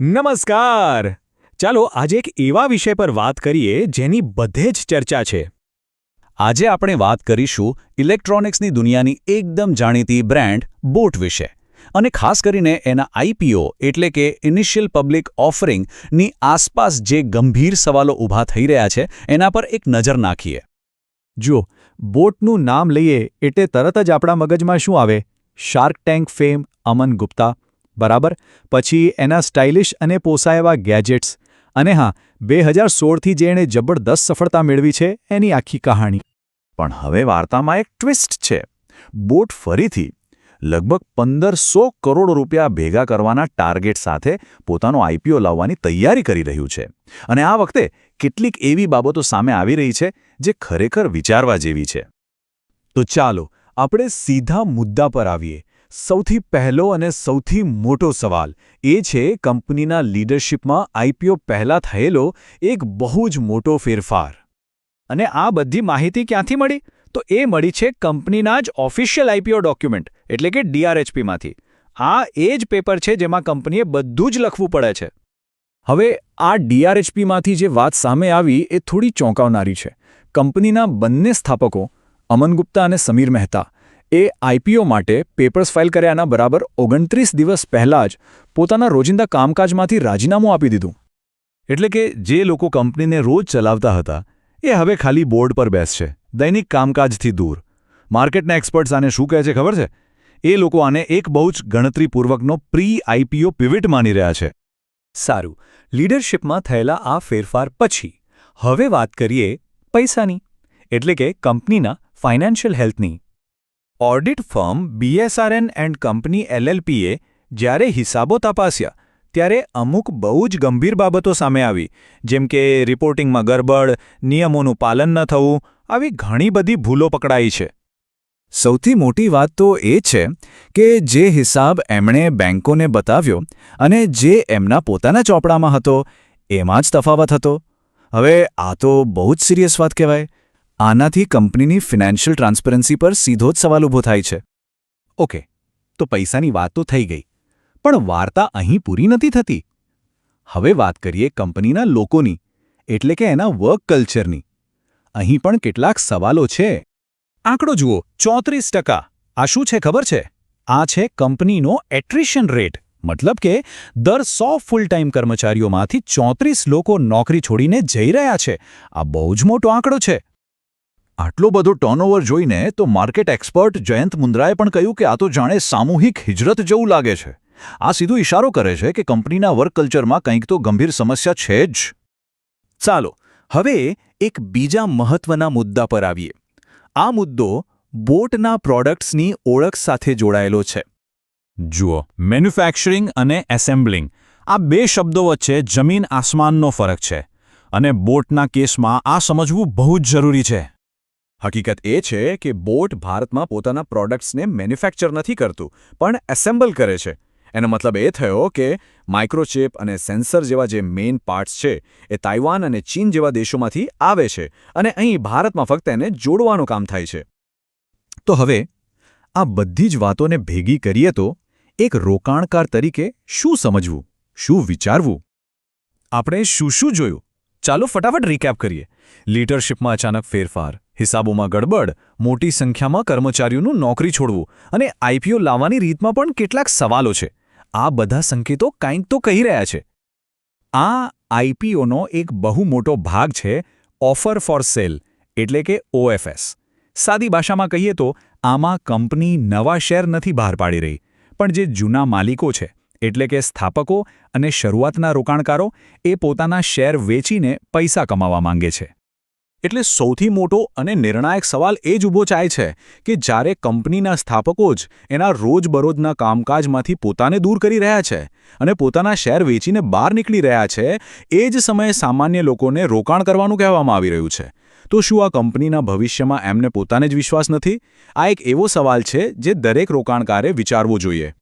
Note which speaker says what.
Speaker 1: નમસ્કાર. ચાલો આજે એક એવા વિષય પર વાત કરીએ જેની બધે જ ચર્ચા છે.
Speaker 2: આજે આપણે વાત કરીશું ઇલેક્ટ્રોનિક્સની દુનિયાની એકદમ જાણીતી બ્રાન્ડ બોટ વિશે. અને ખાસ કરીને એના આઈપીઓ એટલે કે ઇનિશિયલ પબ્લિક ઓફરિંગની આસપાસ જે ગંભીર સવાલો ઊભા થઈ રહ્યા છે, એના પર એક નજર નાખીએ.
Speaker 1: જુઓ, બોટનું નામ લઈએ એટલે તરત જ આપણા મગજમાં શું આવે? Shark tank fame Aman Gupta બરાબર? પછી એના સ્ટાઇલિશ અને પોસાયેવા ગેજેટ્સ. અને હા બે હજાર સોળથી જે એણે જબરદસ્ત સફળતા મેળવી છે, એની આખી કહાણી.
Speaker 3: પણ હવે વાર્તામાં એક ટ્વિસ્ટ છે. બોટ ફરીથી લગભગ પંદરસો કરોડ રૂપિયા ભેગા કરવાના ટાર્ગેટ સાથે પોતાનો આઈપીઓ લાવવાની તૈયારી કરી રહ્યું છે. અને આ વખતે કેટલીક એવી બાબતો સામે આવી રહી છે, જે ખરેખર વિચારવા જેવી છે.
Speaker 1: તો ચાલો, આપણે સીધા મુદ્દા પર આવીએ. સૌથી પહેલો અને સૌથી મોટો સવાલ એ છે, કંપનીના લીડરશિપમાં આઈપીઓ પહેલાં થયેલો એક બહુ જ મોટો ફેરફાર. અને આ બધી માહિતી ક્યાંથી મળી? તો એ મળી છે કંપનીના જ ઓફિશિયલ આઈપીઓ ડોક્યુમેન્ટ, એટલે કે ડીઆરએચપીમાંથી આ એ જ પેપર છે જેમાં કંપનીએ બધું જ લખવું પડે છે. હવે આ ડીઆરએચપીમાંથી જે વાત સામે આવી એ થોડી ચોંકાવનારી છે. કંપનીના બંને સ્થાપકો, અમન ગુપ્તા અને સમીર મહેતા એ આઈપીઓ માટે પેપર્સ ફાઇલ કર્યાના બરાબર ઓગણત્રીસ દિવસ પહેલાં જ પોતાના રોજિંદા કામકાજમાંથી રાજીનામું આપી દીધું.
Speaker 3: એટલે કે જે લોકો કંપનીને રોજ ચલાવતા હતા, એ હવે ખાલી બોર્ડ પર બેસશે, દૈનિક કામકાજથી દૂર. માર્કેટના એક્સપર્ટ્સ આને શું કહે છે ખબર છે? એ લોકો આને એક બહુ જ ગણતરીપૂર્વકનો પ્રી આઈપીઓ પિવિટ માની રહ્યા છે.
Speaker 1: સારું, લીડરશિપમાં થયેલા આ ફેરફાર પછી, હવે વાત કરીએ પૈસાની. એટલે કે કંપનીના financial હેલ્થની. Audit firm BSRN and company એલએલપીએ જ્યારે હિસાબો તપાસ્યા, ત્યારે અમુક બહુ જ ગંભીર બાબતો સામે આવી, જેમ કે રિપોર્ટિંગમાં ગરબડ, નિયમોનું પાલન ન થવું, આવી ઘણી બધી ભૂલો પકડાઈ છે. સૌથી મોટી વાત તો એ છે કે જે હિસાબ એમણે બેંકોને બતાવ્યો અને જે એમના પોતાના ચોપડામાં હતો, એમાં જ તફાવત હતો. હવે આ તો બહુ જ સિરિયસ વાત કહેવાય. આનાથી કંપનીની ફિનાન્શિયલ ટ્રાન્સપરન્સી પર સીધો જ સવાલ ઊભો થાય છે. ઓકે, તો પૈસાની વાત તો થઈ ગઈ, પણ વાર્તા અહીં પૂરી નથી થતી. હવે વાત કરીએ કંપનીના લોકોની, એટલે કે એના વર્ક કલ્ચરની. અહીં પણ કેટલાક સવાલો છે. આંકડો જુઓ, ચોત્રીસ ટકા. આ શું છે ખબર છે? આ છે કંપનીનો એટ્રિશન રેટ મતલબ કે દર સો ફૂલ ટાઈમ કર્મચારીઓમાંથી ચોત્રીસ લોકો નોકરી છોડીને જઈ રહ્યા છે. આ બહુ જ મોટો આંકડો છે.
Speaker 3: આટલો બધો ટર્નઓવર જોઈને તો માર્કેટ એક્સપર્ટ જયંત મુન્દ્રાએ પણ કહ્યું કે આ તો જાણે સામૂહિક હિજરત જેવું લાગે છે. આ સીધો ઇશારો કરે છે કે કંપનીના વર્ક કલ્ચરમાં કંઈક તો ગંભીર સમસ્યા છે જ.
Speaker 1: ચાલો, હવે એક બીજા મહત્વના મુદ્દા પર આવીએ. આ મુદ્દો બોટના પ્રોડક્ટ્સની ઓળખ સાથે જોડાયેલો છે.
Speaker 2: જુઓ મેન્યુફેક્ચરિંગ અને એસેમ્બલિંગ આ બે શબ્દો વચ્ચે જમીન આસમાનનો ફરક છે અને બોટના કેસમાં આ સમજવું બહુ જ જરૂરી છે.
Speaker 1: હકીકત એ છે કે બોટ ભારતમાં પોતાના પ્રોડક્ટ્સને મેન્યુફેક્ચર નથી કરતું, પણ એસેમ્બલ કરે છે. એનો મતલબ એ થયો કે માઇક્રોચિપ અને સેન્સર જેવા જે મેઇન પાર્ટ્સ છે, એ તાઇવાન અને ચીન જેવા દેશોમાંથી આવે છે અને અહીં ભારતમાં ફક્ત એને જોડવાનું કામ થાય છે. તો હવે, આ બધી જ વાતોને ભેગી કરીએ તો એક રોકાણકાર તરીકે શું સમજવું, શું વિચારવું? આપણે શું શું જોયું? ચાલો ફટાફટ રીકેપ કરીએ. લીડરશિપમાં અચાનક ફેરફાર. હિસાબોમાં ગડબડ, મોટી સંખ્યામાં કર્મચારીઓનું નોકરી છોડવું અને આઈપીઓ લાવવાની રીતમાં પણ કેટલાક સવાલો છે. આ બધા સંકેતો કાંઈક તો કહી રહ્યા છે. આ આઈપીઓનો એક બહુ મોટો ભાગ છે ઓફર ફોર સેલ, એટલે કે ઓએફએસ સાદી ભાષામાં કહીએ તો, આમાં કંપની નવા શેર નથી બહાર પાડી રહી, પણ જે જૂના માલિકો છે, એટલે કે સ્થાપકો અને શરૂઆતના રોકાણકારો, એ પોતાના શેર વેચીને પૈસા કમાવા માંગે છે. એટલે સૌથી મોટો અને નિર્ણાયક સવાલ એ જ ઊભો ચાય છે કે જ્યારે કંપનીના સ્થાપકો જ એના રોજબરોજના કામકાજમાંથી પોતાને દૂર કરી રહ્યા છે અને પોતાના શેર વેચીને બહાર નીકળી રહ્યા છે, એ જ સમયે સામાન્ય લોકોને રોકાણ કરવાનું કહેવામાં આવી રહ્યું છે. તો શું આ કંપનીના ભવિષ્યમાં એમને પોતાને જ વિશ્વાસ નથી? આ એક એવો સવાલ છે જે દરેક રોકાણકારે વિચારવો જોઈએ.